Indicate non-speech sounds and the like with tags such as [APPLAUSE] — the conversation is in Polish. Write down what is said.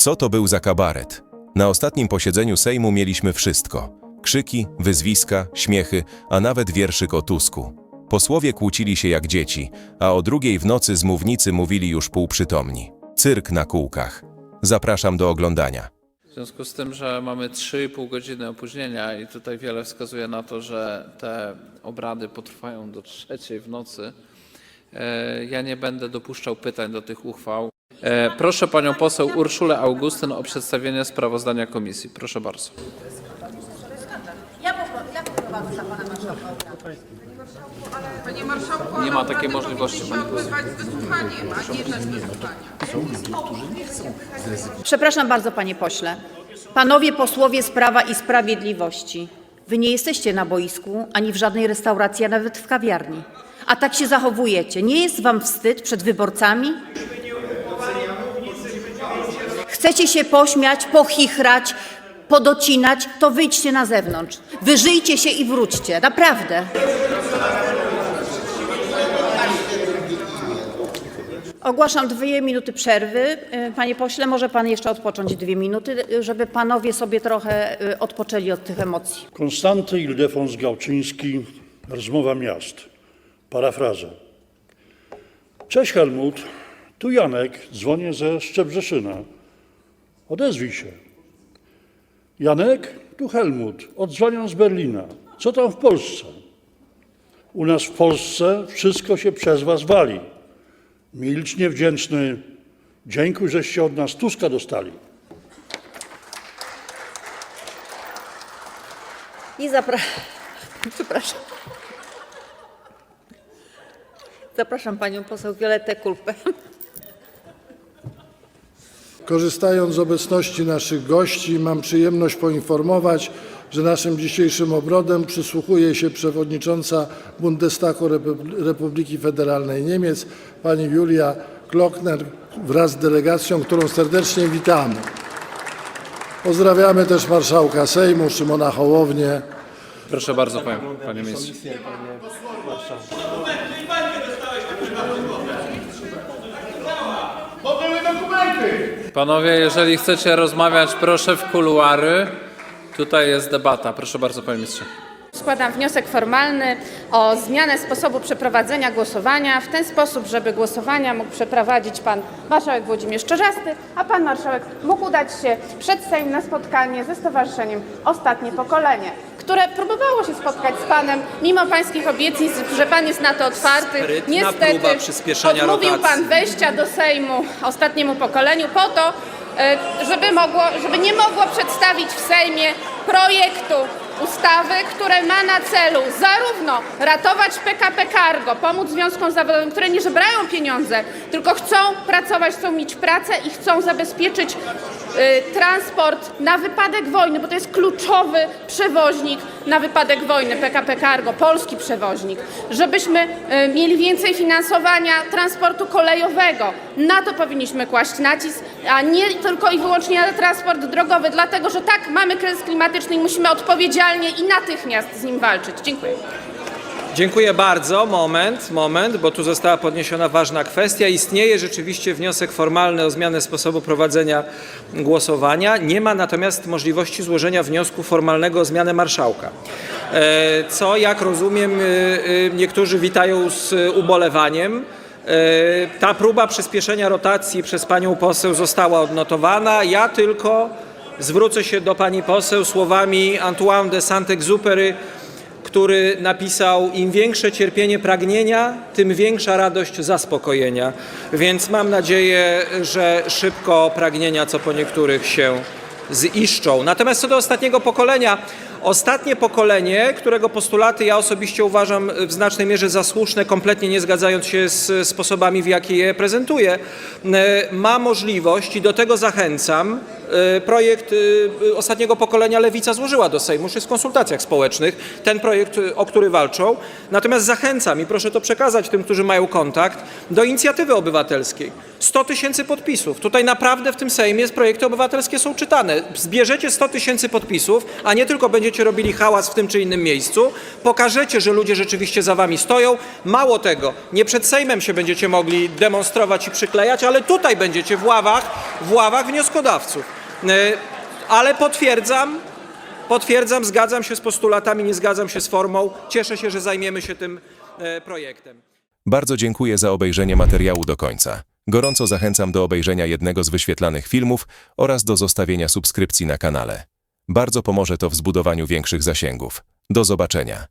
Co to był za kabaret? Na ostatnim posiedzeniu Sejmu mieliśmy wszystko. Krzyki, wyzwiska, śmiechy, a nawet wierszyk o Tusku. Posłowie kłócili się jak dzieci, a o drugiej w nocy z mównicy mówili już półprzytomni. Cyrk na kółkach. Zapraszam do oglądania. W związku z tym, że mamy 3,5 godziny opóźnienia i tutaj wiele wskazuje na to, że te obrady potrwają do trzeciej w nocy, e, ja nie będę dopuszczał pytań do tych uchwał. E, Proszę panią poseł Urszulę Augustyn o przedstawienie sprawozdania komisji. Proszę bardzo. Panie marszałku, Nie ma takiej możliwości, pani poseł. odbywać wysłuchaniem, a nie bez wysłuchania. Przepraszam bardzo, panie pośle. Panowie posłowie z Prawa i Sprawiedliwości, wy nie jesteście na boisku, ani w żadnej restauracji, a nawet w kawiarni. A tak się zachowujecie. Nie jest wam wstyd przed wyborcami? Chcecie się pośmiać, pochichrać, podocinać, to wyjdźcie na zewnątrz. Wyżyjcie się i wróćcie. Naprawdę. Ogłaszam dwie minuty przerwy. Y, Panie pośle, może pan jeszcze odpocząć dwie minuty, żeby panowie sobie trochę y, odpoczęli od tych emocji. Konstanty Ildefons Gałczyński, Rozmowa miast. Parafraza. Cześć Helmut, tu Janek, dzwonię ze Szczebrzeszyna. Odezwij się. Janek, tu Helmut, odzwaniam z Berlina. Co tam w Polsce? U nas w Polsce wszystko się przez was wali. Milcz niewdzięczny, dziękuję, żeście od nas Tuska dostali. I zapraszam. [LAUGHS] Przepraszam. Zapraszam panią poseł Violetę Kulpę. Korzystając z obecności naszych gości, mam przyjemność poinformować, że naszym dzisiejszym obrodem przysłuchuje się przewodnicząca Bundestagu Repu- Republiki Federalnej Niemiec, pani Julia Klockner wraz z delegacją, którą serdecznie witamy. Pozdrawiamy też marszałka Sejmu Szymona Hołownię. Proszę bardzo, panie, panie ministrze. Panowie, jeżeli chcecie rozmawiać, proszę w kuluary. Tutaj jest debata. Proszę bardzo, panie ministrze. Składam wniosek formalny o zmianę sposobu przeprowadzenia głosowania w ten sposób, żeby głosowania mógł przeprowadzić pan marszałek Włodzimierz Czerzasty, a pan marszałek mógł udać się przed Sejm na spotkanie ze Stowarzyszeniem Ostatnie Pokolenie, które próbowało się spotkać z panem, mimo pańskich obietnic, że pan jest na to otwarty. Sprytna Niestety próba przyspieszenia odmówił rotacji. pan wejścia do Sejmu ostatniemu pokoleniu po to, e, żeby, mogło, żeby nie mogło przedstawić w Sejmie projektu ustawy, które ma na celu zarówno ratować PKP Cargo, pomóc związkom zawodowym, które nie żebrają pieniądze, tylko chcą pracować, chcą mieć pracę i chcą zabezpieczyć y, transport na wypadek wojny, bo to jest kluczowy przewoźnik na wypadek wojny, PKP Cargo, polski przewoźnik, żebyśmy y, mieli więcej finansowania transportu kolejowego. Na to powinniśmy kłaść nacisk, a nie tylko i wyłącznie na transport drogowy, dlatego że tak, mamy kryzys klimatyczny i musimy odpowiedzialnie i natychmiast z nim walczyć. Dziękuję. Dziękuję bardzo. Moment, moment, bo tu została podniesiona ważna kwestia. Istnieje rzeczywiście wniosek formalny o zmianę sposobu prowadzenia głosowania. Nie ma natomiast możliwości złożenia wniosku formalnego o zmianę marszałka. E, Co, jak rozumiem, e, e, niektórzy witają z ubolewaniem. Ta próba przyspieszenia rotacji przez panią poseł została odnotowana. Ja tylko zwrócę się do pani poseł słowami Antoine de Saint-Exupéry, który napisał: Im większe cierpienie pragnienia, tym większa radość zaspokojenia. Więc mam nadzieję, że szybko pragnienia, co po niektórych się ziszczą. Natomiast co do ostatniego pokolenia, ostatnie pokolenie, którego postulaty ja osobiście uważam w znacznej mierze za słuszne, kompletnie nie zgadzając się z sposobami, w jaki je prezentuje, e, ma możliwość i do tego zachęcam. e, Projekt e, ostatniego pokolenia Lewica złożyła do Sejmu, już jest w konsultacjach społecznych, ten projekt, e, o który walczą. Natomiast zachęcam i proszę to przekazać tym, którzy mają kontakt, do inicjatywy obywatelskiej. 100 tysięcy podpisów. Tutaj naprawdę w tym Sejmie projekty obywatelskie są czytane. Zbierzecie 100 tysięcy podpisów, a nie tylko będziecie będziecie robili hałas w tym czy innym miejscu, pokażecie, że ludzie rzeczywiście za wami stoją. Mało tego, nie przed Sejmem się będziecie mogli demonstrować i przyklejać, ale tutaj będziecie w ławach, w ławach wnioskodawców. E, Ale potwierdzam, potwierdzam, zgadzam się z postulatami, nie zgadzam się z formą. Cieszę się, że zajmiemy się tym e, projektem. Bardzo dziękuję za obejrzenie materiału do końca. Gorąco zachęcam do obejrzenia jednego z wyświetlanych filmów oraz do zostawienia subskrypcji na kanale. Bardzo pomoże to w zbudowaniu większych zasięgów. Do zobaczenia.